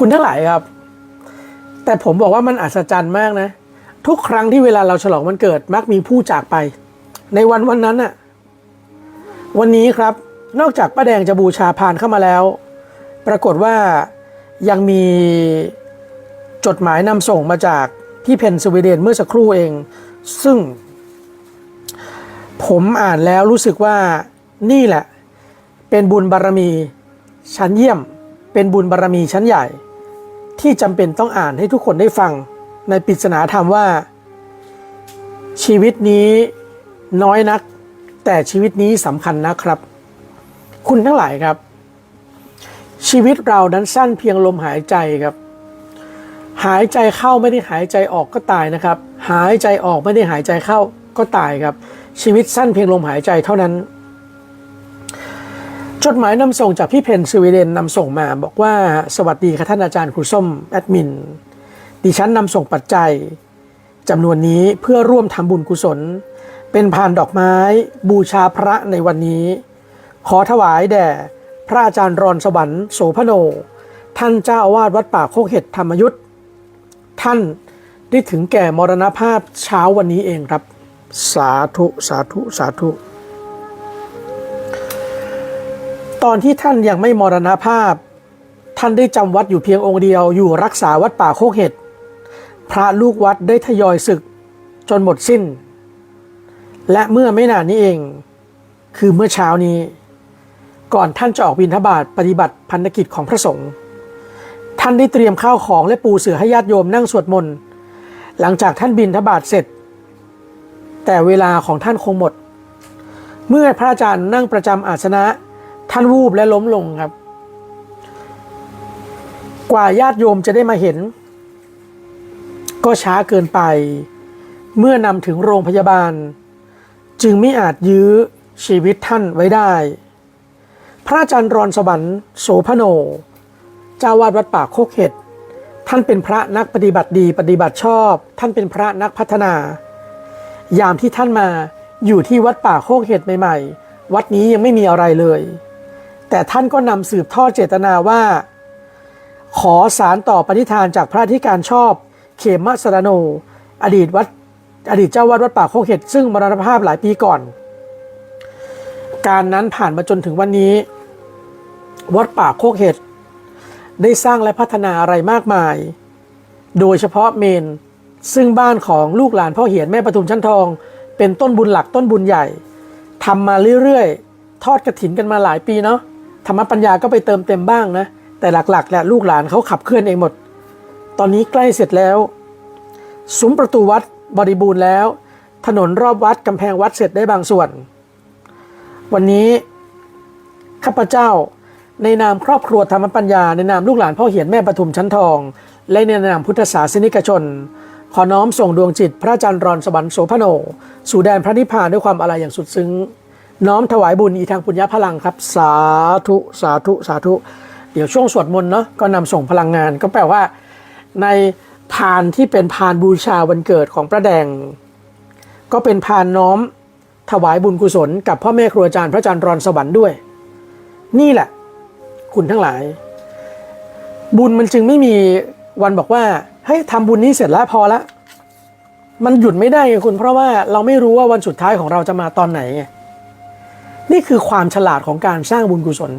คุณทั้งหลายครับ แต่ผมบอกว่ามันอัศจรรย์มากนะ ทุกครั้งที่เวลาเราฉลองวันเกิดมักมีผู้จากไป ในวันวันนั้นน่ะวันนี้ครับนอกจากป้าแดงจะบูชาพานเข้ามาแล้ว ปรากฏว่ายังมีจดหมายนำส่งมาจากที่เพนซิลเวเดนเมื่อสักครู่เอง ซึ่ง ผมอ่านแล้วรู้สึกว่านี่แหละ เป็นบุญบารรมีชั้นเยี่ยม เป็นบุญบารรมีชั้นใหญ่ ที่จำเป็นต้องอ่านให้ทุกคนได้ฟังในปริศนาธรรมว่า ชีวิตนี้น้อยนัก แต่ชีวิตนี้สำคัญนะครับ คุณทั้งหลายครับ ชีวิตเรานั้นสั้นเพียงลมหายใจครับ หายใจเข้าไม่ได้หายใจออกก็ตายนะครับ หายใจออกไม่ได้หายใจเข้าก็ตายครับ ชีวิตสั้นเพียงลมหายใจเท่านั้น จดหมายนำส่งจากพี่เพนสวีเดนนำส่งมาบอกว่าสวัสดีค่ะท่านอาจารย์ครูส้มแอดมินดิฉันนำส่งปัจจัยจำนวนนี้เพื่อร่วมทำบุญกุศล เป็นพานดอกไม้บูชาพระในวันนี้ ขอถวายแด่ พระอาจารย์รอนสวรรค์โสพโน ท่านเจ้าอาวาสวัดป่าโคกเห็ดธรรมยุทธ์ท่านได้ถึงแก่มรณภาพเช้าวันนี้เองครับ สาธุ สาธุ สาธุ ตอนที่ท่านยังไม่มรณภาพ ท่านได้จำวัดอยู่เพียงองค์เดียวอยู่รักษาวัดป่าโคกเห็ด พระลูกวัดได้ทยอยศึกจนหมดสิ้น และเมื่อไม่นานนี้เอง คือเมื่อเช้านี้ ก่อนท่านจะออกบิณฑบาตปฏิบัติพันธกิจของพระสงฆ์ท่านได้เตรียมข้าวของและปูเสือให้ญาติโยมนั่งสวดมนต์หลังจากท่านบิณฑบาตเสร็จ แต่เวลาของท่านคงหมด เมื่อพระอาจารย์นั่งประจำอาสนะ ท่านวูบและล้มลงครับ กว่าญาติโยมจะได้มาเห็น ก็ช้าเกินไป เมื่อนำถึงโรงพยาบาล จึงไม่อาจยื้อชีวิตท่านไว้ได้ พระอาจารย์รอนสวรรค์โสพโน เจ้าวาดวัดป่าโคกเห็ดท่านเป็นพระนักปฏิบัติดีปฏิบัติชอบ ท่านเป็นพระนักพัฒนา ยามที่ท่านมาอยู่ที่วัดป่าโคกเห็ดใหม่ ๆ วัดนี้ยังไม่มีอะไรเลย แต่ท่านก็นำสืบทอดเจตนาว่า ขอสารต่อปณิธานจากพระที่การชอบเขมสรโน อดีตวัดอดีตเจ้าวาดวัดป่าโคกเห็ดซึ่งมรณภาพหลายปีก่อน การนั้นผ่านมาจนถึงวันนี้ วัดป่าโคกเห็ดได้สร้างและพัฒนาอะไรมากมาย โดยเฉพาะเมน ซึ่งบ้านของลูกหลานพ่อเหียนแม่ปทุมชั้นทอง เป็นต้นบุญหลักต้นบุญใหญ่ทำมาเรื่อยๆ ทอดกระถินกันมาหลายปีเนาะ ธรรมปัญญาก็ไปเติมเต็มบ้างนะ แต่หลักๆแหละลูกหลานเขาขับเคลื่อนเองหมด ตอนนี้ใกล้เสร็จแล้ว ซุ้มประตูวัดบริบูรณ์แล้ว ถนนรอบวัดกำแพงวัดเสร็จได้บางส่วน วันนี้ข้าพเจ้าในนามครอบครัวธรรมปัญญา ในนามลูกหลานพ่อเหียนแม่ปทุมชั้นทอง และในนามพุทธศาสนิกชน ขอน้อมส่งดวงจิต พระอาจารย์รอนสวรรค์โสพโน สู่แดนพระนิพพานด้วยความอาลัยอย่างสุดซึ้ง น้อมถวายบุญอีทางปุญญาพลังครับ สาธุสาธุสาธุ เดี๋ยวช่วงสวดมนต์เนาะก็นำส่งพลังงาน ก็แปลว่าในพานที่เป็นพานบูชาวันเกิดของพระแดง ก็เป็นพานน้อมถวายบุญกุศล กับพ่อแม่ครูอาจารย์พระอาจารย์รอนสวรรค์ด้วย นี่แหละ คุณทั้งหลาย บุญมันจึงไม่มีวันบอกว่าเฮ้ยทำบุญนี้เสร็จแล้วพอละมันหยุดไม่ได้คุณเพราะว่าเราไม่รู้ว่าวันสุดท้ายของเราจะมาตอนไหนไง นี่คือความฉลาดของการสร้างบุญกุศล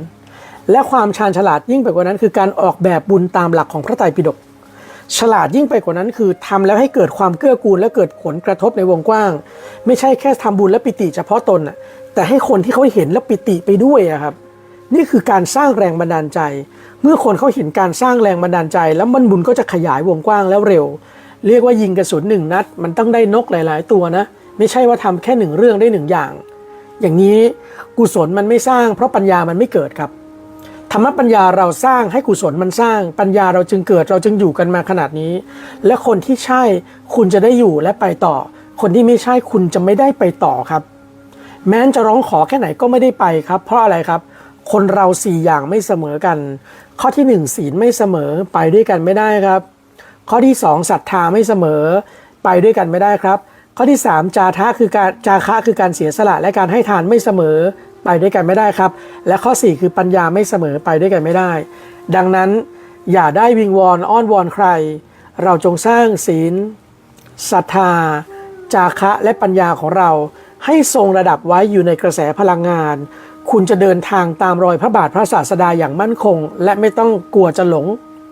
และความชาญฉลาดยิ่งไปกว่านั้น คือการออกแบบบุญตามหลักของพระไตรปิฎกฉลาดยิ่งไปกว่านั้นคือทำแล้วให้เกิดความเกื้อกูลและเกิดผลกระทบในวงกว้าง ไม่ใช่แค่ทำบุญและปิติเฉพาะตนน่ะแต่ให้คนที่เขาเห็นแล้วปิติไปด้วยครับ นี่คือการสร้างแรงบันดาลใจ เมื่อคนเขาเห็นการสร้างแรงบันดาลใจ แล้วมันบุญก็จะขยายวงกว้างแล้วเร็ว เรียกว่ายิงกระสุนหนึ่งนัด มันต้องได้นกหลาย ๆ ตัวนะ ไม่ใช่ว่าทำแค่หนึ่งเรื่องได้หนึ่งอย่าง อย่างนี้กุศลมันไม่สร้าง เพราะปัญญามันไม่เกิดครับ ธรรมปัญญาเราสร้างให้กุศลมันสร้าง ปัญญาเราจึงเกิดเราจึงอยู่กันมาขนาดนี้ และคนที่ใช่คุณจะได้อยู่และไปต่อ คนที่ไม่ใช่คุณจะไม่ได้ไปต่อครับ แม้นจะร้องขอแค่ไหนก็ไม่ได้ไปครับ เพราะอะไรครับ คนเราสี่อย่างไม่เสมอกัน ข้อที่หนึ่งศีลไม่เสมอไปด้วยกันไม่ได้ครับ ข้อที่สองศรัทธาไม่เสมอไปด้วยกันไม่ได้ครับ ข้อที่สามจาทะคือการจาคะคือการเสียสละและการให้ทานไม่เสมอไปด้วยกันไม่ได้ครับ และข้อสี่คือปัญญาไม่เสมอไปด้วยกันไม่ได้ ดังนั้นอย่าได้วิงวอนอ้อนวอนใคร เราจงสร้างศีลศรัทธา จาคะและปัญญาของเรา ให้ทรงระดับไว้อยู่ในกระแสพลังงาน คุณจะเดินทางตามรอยพระบาทพระศาสดาอย่างมั่นคง และไม่ต้องกลัวจะหลง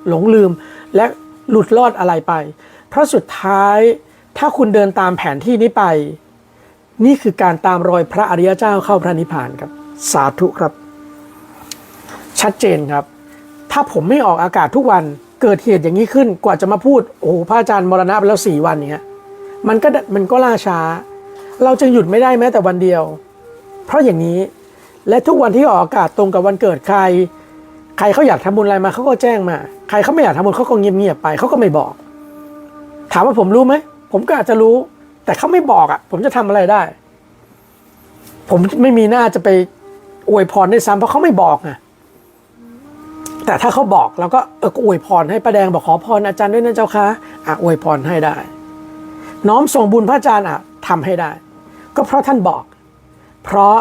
หลงลืม และหลุดรอดอะไรไป เพราะสุดท้าย ถ้าคุณเดินตามแผนที่นี้ไป นี่คือการตามรอยพระอริยเจ้าเข้าพระนิพพานครับ สาธุครับ ชัดเจนครับ ถ้าผมไม่ออกอากาศทุกวันเกิดเหตุอย่างนี้ขึ้นกว่าจะมาพูดโอ้โหพระอาจารย์มรณะไปแล้วสี่วันเนี้ยมันก็มันก็ล่าช้า เราจึงหยุดไม่ได้แม้แต่วันเดียว เพราะอย่างนี้และทุกวันที่ออกอากาศตรงกับวันเกิดใคร ใครเขาอยากทำบุญอะไรมาเขาก็แจ้งมา ใครเขาไม่อยากทำบุญเขาก็เงียบๆไปเขาก็ไม่บอก ถามว่าผมรู้ไหม ผมก็อาจจะรู้ แต่เขาไม่บอกอะ ผมจะทำอะไรได้ ผมไม่มีหน้าจะไปอวยพรได้ซ้ำเพราะเขาไม่บอกไงแต่ถ้าเขาบอกเราก็เอออวยพรให้ป้าแดงบอกขอพรอาจารย์ด้วยนะเจ้าคะอะอวยพรให้ได้ น้อมส่งบุญพระอาจารย์อะทำให้ได้ ก็เพราะท่านบอก เพราะ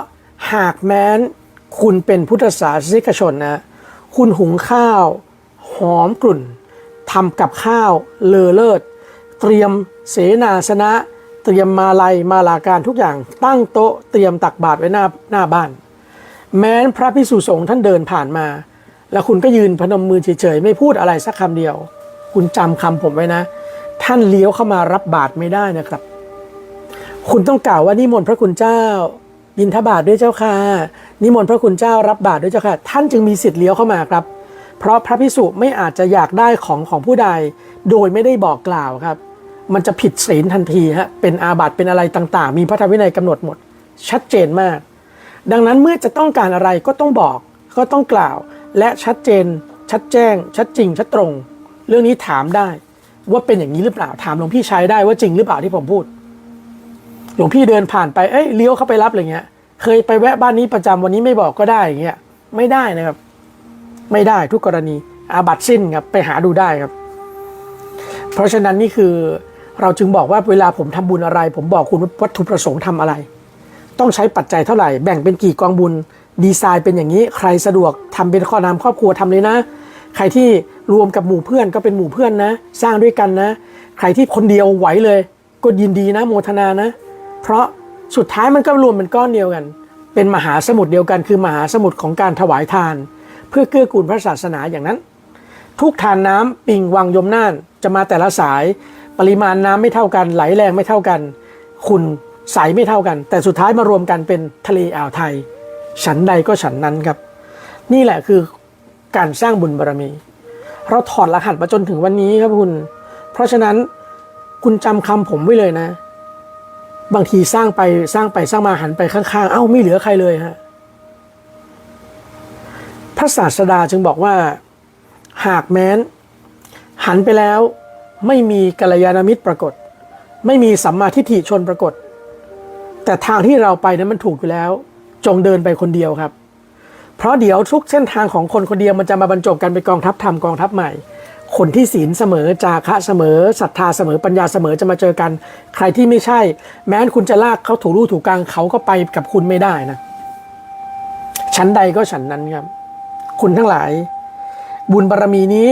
หากแม้นคุณเป็นพุทธศาสนิกชนนะ คุณหุงข้าว หอมกลุ่นทำกับข้าวเลอเลิศ เตรียมเสนาสนะ เตรียมมาลัยมาลาการทุกอย่าง ตั้งโต๊ะเตรียมตักบาตรไว้หน้าหน้าบ้าน แม้นพระพิสุสงฆ์ท่านเดินผ่านมา แล้วคุณก็ยืนพนมมือเฉยๆไม่พูดอะไรสักคำเดียว คุณจำคำผมไว้นะ ท่านเลี้ยวเข้ามารับบาตรไม่ได้นะครับ คุณต้องกล่าวว่านิมนต์พระคุณเจ้าบินทบาทด้วยเจ้าค่ะนิมนต์พระคุณเจ้ารับบาตรด้วยเจ้าค่ะ ท่านจึงมีสิทธิ์เลี้ยวเข้ามาครับ เพราะพระพิสุไม่อาจจะอยากได้ของของผู้ใด โดยไม่ได้บอกกล่าวครับ มันจะผิดศีลทันทีฮะเป็นอาบัติเป็นอะไรต่างๆ มีพระธรรมวินัยกำหนดหมด ชัดเจนมาก ดังนั้นเมื่อจะต้องการอะไรก็ต้องบอกก็ต้องกล่าว และชัดเจน ชัดแจ้ง ชัดจริง ชัดตรง เรื่องนี้ถามได้ ว่าเป็นอย่างนี้หรือเปล่าถามหลวงพี่ชายได้ว่าจริงหรือเปล่าที่ผมพูดหลวงพี่เดินผ่านไปเอ้ยเลี้ยวเข้าไปรับอะไรเงี้ย เคยไปแวะบ้านนี้ประจำวันนี้ไม่บอกก็ได้อย่างเงี้ยไม่ได้นะครับ ไม่ได้ทุกกรณีอาบัตสิ้นครับไปหาดูได้ครับ เพราะฉะนั้นนี่คือ เราจึงบอกว่าเวลาผมทำบุญอะไร ผมบอกคุณวัตถุประสงค์ทำอะไร ต้องใช้ปัจจัยเท่าไหร่ แบ่งเป็นกี่กองบุญ ดีไซน์เป็นอย่างนี้ ใครสะดวกทำเป็นข้อนามครอบครัวทำเลยนะ ใครที่รวมกับหมู่เพื่อนก็เป็นหมู่เพื่อนนะ สร้างด้วยกันนะ ใครที่คนเดียวไหวเลยก็ยินดีนะโมทนานะ เพราะสุดท้ายมันก็รวมเป็นก้อนเดียวกัน เป็นมหาสมุทรเดียวกัน คือมหาสมุทรของการถวายทาน เพื่อเกื้อกูลพระศาสนาอย่างนั้น ทุกทานน้ำปิงวังยมน่านจะมาแต่ละสาย ปริมาณน้ำไม่เท่ากัน ไหลแรงไม่เท่ากัน คุณใสไม่เท่ากัน แต่สุดท้ายมารวมกันเป็นทะเลอ่าวไทย ฉันใดก็ฉันนั้นครับ นี่แหละคือการสร้างบุญบารมี เราถอดรหัสมาจนถึงวันนี้ครับคุณ เพราะฉะนั้นคุณจำคำผมไว้เลยนะ บางทีสร้างไปสร้างไปสร้างมาหันไปข้างๆ เอ้าไม่เหลือใครเลยฮะพระศาสดาจึงบอกว่า หากแม้น หันไปแล้ว ไม่มีกัลยาณมิตรปรากฏ ไม่มีสัมมาทิฏฐิชนปรากฏ แต่ทางที่เราไปนั้นมันถูกอยู่แล้ว จงเดินไปคนเดียวครับ เพราะเดี๋ยวทุกเส้นทางของคนคนเดียวมันจะมาบรรจบกันเป็นกองทัพธรรมกองทัพใหม่ คนที่ศีลเสมอจาคะเสมอศรัทธาเสมอปัญญาเสมอจะมาเจอกัน ใครที่ไม่ใช่ แม้นคุณจะลากเขาถูรูถูกกลางเขาก็ไปกับคุณไม่ได้นะชั้นใดก็ฉันนั้นครับ คุณทั้งหลาย บุญบารรมีนี้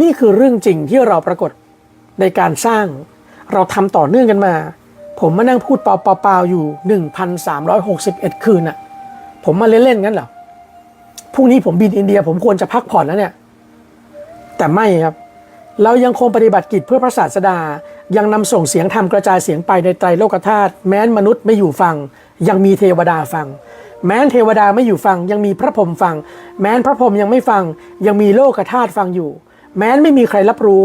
นี่คือเรื่องจริงที่เราปรากฏในการสร้าง เราทำต่อเนื่องกันมา ผมมานั่งพูดเปล่าๆอยู่ 1,361 คืนอะผมมาเล่นๆงั้นเหรอพรุ่งนี้ผมบินอินเดีย ผมควรจะพักผ่อนแล้วเนี่ย แต่ไม่ครับ เรายังคงปฏิบัติกิจเพื่อพระศาสดา ยังนำส่งเสียงธรรมกระจายเสียงไปในไตรโลกธาตุแม้นมนุษย์ไม่อยู่ฟัง ยังมีเทวดาฟัง แม้นเทวดาไม่อยู่ฟัง ยังมีพระพรหมฟัง แม้นพระพรหมยังไม่ฟัง ยังมีโลกธาตุฟังอยู่ แม้นไม่มีใครรับรู้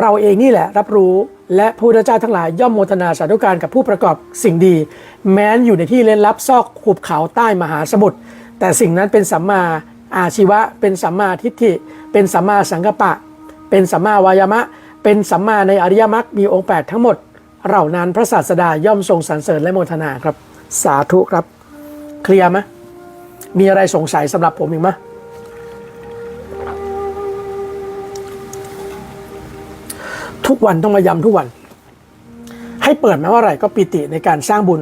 เราเองนี่แหละรับรู้ และพระพุทธเจ้าทั้งหลายย่อมโมทนาสาธุการกับผู้ประกอบสิ่งดี แม้นอยู่ในที่เล่นลับซอกหุบเขาใต้มหาสมุทรแต่สิ่งนั้นเป็นสัมมาอาชีวะ เป็นสัมมาทิฏฐิ เป็นสัมมาสังกัปปะ เป็นสัมมาวายามะ เป็นสัมมาในอริยมรรคมีองค์แปดทั้งหมด เหล่านั้นพระศาสดาย่อมทรงสรรเสริญและโมทนาครับ สาธุครับ เคลียร์ไหมมีอะไรสงสัยสำหรับผมอีกไหม ทุกวันต้องมาย้ำทุกวัน ให้เปิดมาว่าอะไรก็ปิติในการสร้างบุญ